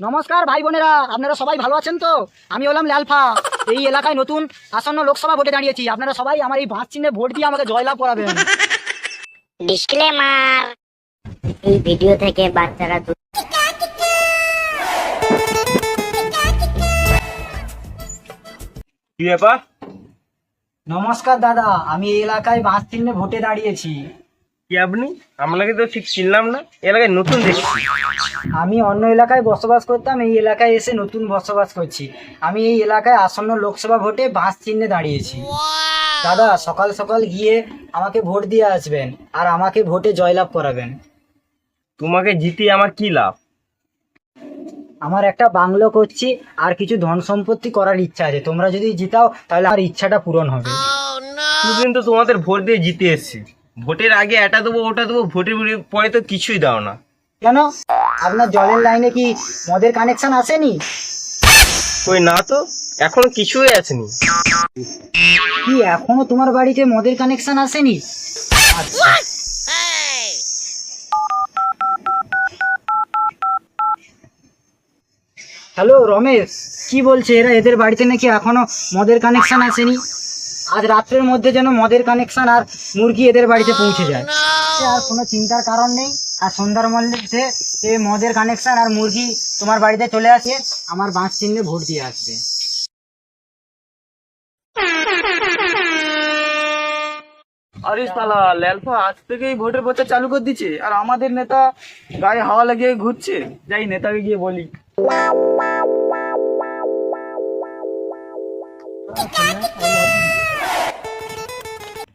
নমস্কার ভাই বোনেরা। আপনারা সবাই ভালো আছেন তো? আমি হলাম লালফা। এই এলাকায় নতুন আসন্ন লোকসভা ভোটে দাঁড়িয়েছি। আপনারা সবাই আমার এই বাঁশ চিহ্নে ভোট দিয়ে আমাকে জয়লাভ করাবেন। ডিসক্লেমার। এই ভিডিও থেকে বাচ্চারা কি ব্যাপার? নমস্কার দাদা। আমি এই এলাকায় বাঁশ চিহ্নে ভোটে দাঁড়িয়েছি। কি আপনি? আপনাকে তো ঠিক চিনলাম না। এলাকায় নতুন দেখছি। আমি অন্য এলাকায় বসবাস করতাম এই এলাকায় এসে নতুন বসবাস করছি। আমি এই এলাকায় আসন্ন লোকসভা ভোটে বাঁশ চিহ্নে দাঁড়িয়েছি। দাদা সকাল সকাল গিয়ে আমাকে ভোট দিয়ে আসবেন আর আমাকে ভোটে জয়লাভ করাবেন। তোমাকে জিতিয়ে আমার কি লাভ? আমার একটা বাংলো করছি আর কিছু ধন সম্পত্তি করার ইচ্ছা আছে। তোমরা যদি জিতাও তাহলে আমার ইচ্ছাটা পূরণ হবে। দুদিন তো তোমাদের ভোট দিয়ে জিতে এসছি। ভোটের আগে এটা দেবো ওটা দেবো ভোটের পরে তো কিছুই দাও না। কেন? আপনার জলের লাইনে কি মদের কানেকশন আসেনি? ওই না তো এখনও কিছুই আসেনি। কি এখনও তোমার বাড়িতে মদের কানেকশন আসেনি? আচ্ছা। হ্যালো রমেশ কি বলছে এরা? এদের বাড়িতে নাকি এখনও মদের কানেকশন আসেনি? আজ রাত্রের মধ্যে যেন মদের কানেকশন আর মুরগি এদের বাড়িতে পৌঁছে যায়। আর কোনো চিন্তার কারণ নেই। আর সন্ধ্যার মধ্যে সে মদের কানেকশন আর মুরগি তোমার বাড়িতে চলে আসে আমার বাঁশ চিহ্নে ভোট দিয়ে আসবে। আরে সালা ল্যালফা আজ থেকেই ভোটের প্রচার চালু করে দিচ্ছে। আর আমাদের নেতা গায়ে হাওয়া লাগিয়ে ঘুরছে। যাই নেতাকে গিয়ে বলি।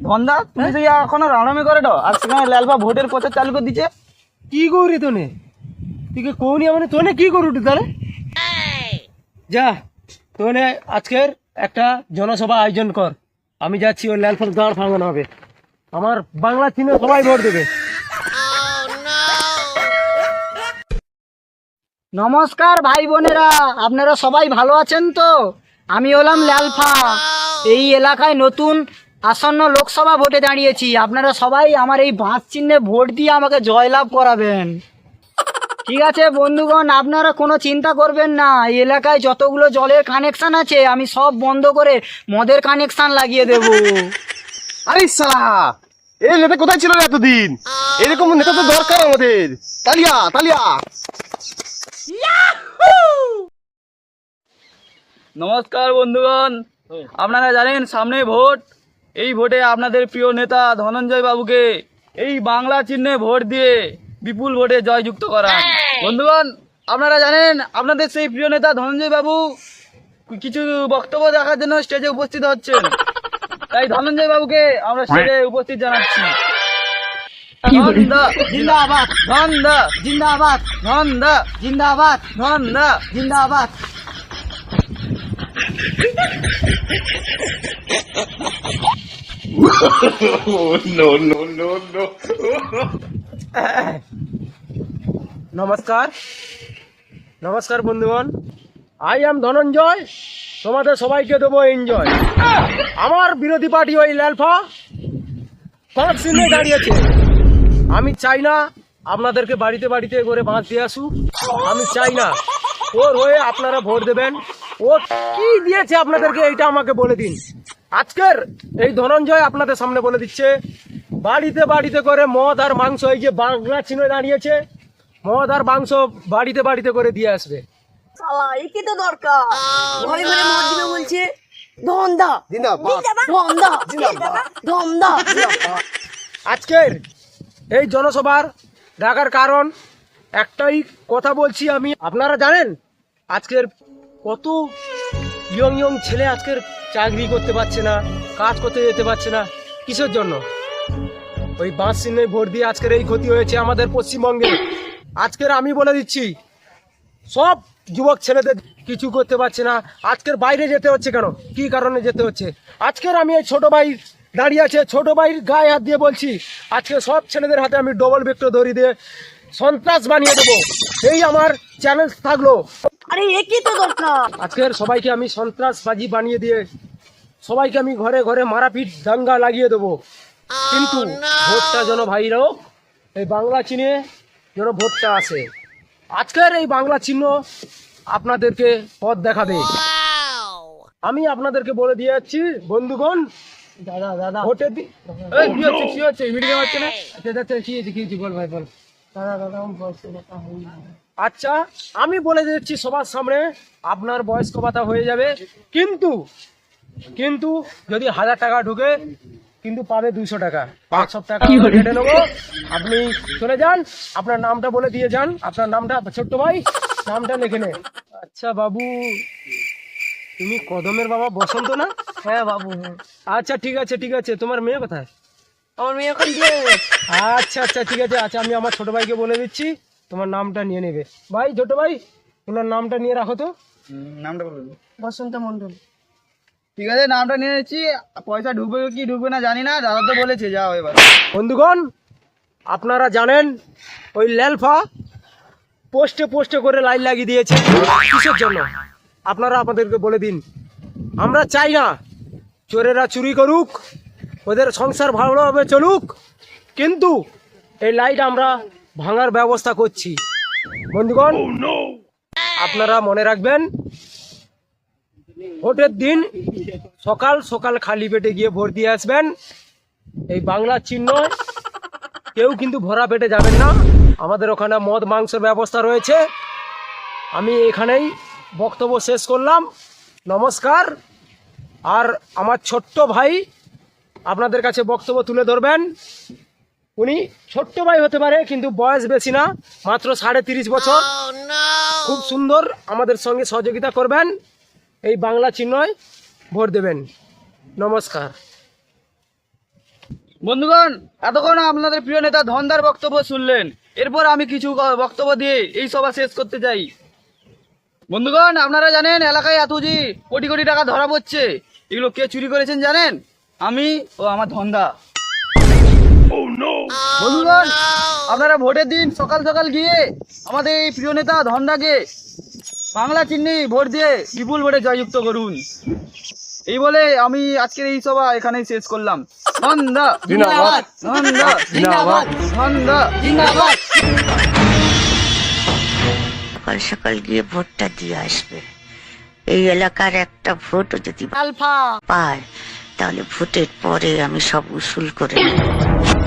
ধন্দা তুমি তো এখনও রানামি করে দাও আর সেখানে ল্যালফা ভোটের প্রচার চালু করে দিচ্ছে। কি করি তোনে? তুই কি কৌনি মানে তোনে কি করু তাহলে? যা তোনে আজকের একটা জনসভা আয়োজন কর। আমি যাচ্ছি ওই লালফল দাঁড় ভাঙানো হবে। আমার বাংলা চিনে সবাই ভোট দেবে। নমস্কার ভাই বোনেরা আপনারা সবাই ভালো আছেন তো? আমি হলাম লালফা এই এলাকায় নতুন আসন্ন লোকসভা ভোটে দাঁড়িয়েছি। আপনারা সবাই আমার এই বাঁশ চিহ্নে ভোট দিয়ে আমাকে জয়লাভ করাবেন। ঠিক আছে বন্ধুগণ আপনারা কোনো চিন্তা করবেন না। এই এলাকায় যতগুলো জলের কানেকশান আছে আমি সব বন্ধ করে মদের কানেকশান লাগিয়ে দেব। আরে সালা এই নেতা কোথায় ছিল রে এতদিন? এরকম নেতা তো দরকার আমাদের। তালিয়া তালিয়া। নমস্কার বন্ধুগণ। আপনারা জানেন সামনে ভোট। এই ভোটে আপনাদের প্রিয় নেতা ধনঞ্জয় বাবুকে এই বাংলা চিহ্নে ভোট দিয়ে বিপুল ভোটে জয়যুক্ত করান বন্ধুগণ আপনারা জানেন আপনাদের সেই প্রিয় নেতা ধনঞ্জয় বাবু কিছু বক্তব্য দেখার জন্য স্টেজে উপস্থিত হচ্ছেন। তাই ধনঞ্জয় বাবুকে আমরা স্টেজে উপস্থিত জানাচ্ছি। ধনদা, জিন্দাবাদ। ধনদা, জিন্দাবাদ। ধনদা, জিন্দাবাদ। ধনদা। জিন্দাবাদ নমস্কার। নমস্কার বন্ধুগণ। I am Dhananjay. তোমাদের সবাইকে দেবো এনজয় আমার বিরোধী পার্টি ওই লালফা পাঁচ চিহ্নে দাঁড়িয়েছে। আমি চাই না আপনাদেরকে বাড়িতে বাড়িতে করে বাঁধ দিয়ে আসুক। আমি চাই না। ওর হয়ে আপনারা ভোট দেবেন। ও কি দিয়েছে আপনাদেরকে? এইটা আমাকে বলে দিন। আজকের এই ধনঞ্জয় আপনাদের সামনে বলে দিচ্ছে বাড়িতে বাড়িতে করে মদ আর মাংস এই যে বাংলা চিহ্নে দাঁড়িয়েছে মদ আর মাংস বাড়িতে বাড়িতে করে দিয়ে আসবে। শালা একে তো দরকার? ঘরে ঘরে মদ দিবে বলছে ধন্দা। ধন্দা। ধন্দা। আজকের এই জনসভার ডাকার কারণ একটাই কথা বলছি আমি। আপনারা জানেন আজকের কত ইয়ং ইয়ং ছেলে আজকের চাকরি করতে পারছে না, কাজ করতে যেতে পারছে না। কিসের জন্য? ওই বাঁশ চিহ্নে ভোট দিয়ে আজকের এই ক্ষতি হয়েছে আমাদের পশ্চিমবঙ্গে। আজকের আমি বলে দিচ্ছি, সব যুবক ছেলেদের কিছু করতে পারছে না। আজকের বাইরে যেতে হচ্ছে কেন? কি কারণে যেতে হচ্ছে? আজকের আমি এই ছোট ভাই দাঁড়িয়ে আছে, ছোট ভাইয়ের গায়ে হাত দিয়ে বলছি, আজকে সব ছেলেদের হাতে আমি ডবল বেক্টর ধরি দিয়ে সন্ত্রাস বানিয়ে দেবো। এই আমার চ্যালেঞ্জ থাকল। আরে একে তো দরকার আজকের সবাইকে আমি সন্ত্রাসবাজি বানিয়ে দিয়ে সবাইকে আমি ঘরে ঘরে মারাপিট দাঙ্গা লাগিয়ে দেবো। কিন্তু ভোটটা যেন ভাইরাও এই বাংলা চিনে যেন ভোটটা আসে। আজকের এই বাংলা চিহ্ন আপনাদেরকে পথ দেখাবে। আমি আপনাদেরকে বলে দিয়ে যাচ্ছি বন্ধুগণ দাদা দাদা। ভোটের দিন কি হচ্ছে কি হচ্ছে? না? আচ্ছা আচ্ছা কি হয়েছে কি হয়েছে? বল ভাই বল। আচ্ছা আমি বলে দিচ্ছি সবার সামনে আপনার বয়স্ক ভাতা হয়ে যাবে কিন্তু কিন্তু যদি হাজার টাকা ঢুকে কিন্তু পাবে দুইশো টাকা। টাকা আমরা কেটে নেব। আপনি চলে যান আপনার নামটা বলে দিয়ে যান। আপনার নামটা ছোট্ট ভাই নামটা লিখে নে। আচ্ছা বাবু তুমি কদমের বাবা বসন্ত না? হ্যাঁ বাবু হ্যাঁ। আচ্ছা ঠিক আছে ঠিক আছে। তোমার মেয়ে কোথায়? আমার মেয়ে এখন বিয়ে আচ্ছা আচ্ছা ঠিক আছে। আচ্ছা আমি আমার ছোট ভাইকে বলে দিচ্ছি। তোমার নামটা নিয়ে নেবে। ভাই ছোট ভাই তোমার নামটা নিয়ে রাখো তো। নামটা বলুন বসন্ত মন্ডল ঠিক আছে নামটা নিয়ে নিচ্ছি। পয়সা ঢুকবে কি ঢুকবে না জানি না। দাদা তো বলেছে যাও এবার। বন্ধুগণ আপনারা জানেন ওই ল্যালফা পোস্টে পোস্টে করে লাইন লাগিয়ে দিয়েছে কিসের জন্য? আপনারা আমাদেরকে বলে দিন। আমরা চাই না চোরেরা চুরি করুক ওদের সংসার ভালোভাবে চলুক। কিন্তু এই লাইট আমরা ভাঙার ব্যবস্থা করছি। বন্ধুগণ আপনারা মনে রাখবেন ভোটের দিন সকাল সকাল খালি পেটে গিয়ে ভোট দিয়ে আসবেন। এই বাংলা চিহ্ন কেউ কিন্তু ভরা পেটে যাবেন না। আমাদের ওখানে মদ মাংসের ব্যবস্থা রয়েছে। আমি এখানেই বক্তব্য শেষ করলাম। নমস্কার। আর আমার ছোট্ট ভাই আপনাদের কাছে বক্তব্য তুলে ধরবেন। উনি ছোট্ট ভাই হতে পারে কিন্তু বয়স বেশি না মাত্র সাড়ে তিরিশ বছর। খুব সুন্দর আমাদের সঙ্গে সহযোগিতা করবেন। এই বাংলা চিহ্নয় ভোট দেবেন। নমস্কার। বন্ধুগণ এতক্ষণ আপনাদের প্রিয় নেতা ধনদার বক্তব্য শুনলেন। এরপর আমি কিছু বক্তব্য দিয়ে এই সভা শেষ করতে চাই। বন্ধুগণ আপনারা জানেন এলাকায় এতজি কোটি কোটি টাকা ধরা পড়ছে। এগুলো কে চুরি করেছেন জানেন? আমি ও আমার ধন্দা। বন্ধুগণ আপনারা ভোটের দিন সকাল সকাল গিয়ে আমাদের এই প্রিয় নেতা ধন্দাকে বাংলা চিহ্নে ভোট দিয়ে বিপুল ভোটে জয়যুক্ত করুন। এই বলে আমি আজকের এই সভা এখানেই শেষ করলাম। ধন্দা। জিন্দাবাদ। ধন্দা। জিন্দাবাদ। ধন্দা। জিন্দাবাদ। সকাল সকাল গিয়ে ভোটটা দিয়ে আসবে। এই এলাকার একটা ভোটও যদি আলফা। পায় তাহলে ভোটের পরে আমি সব উসুল করে নেব।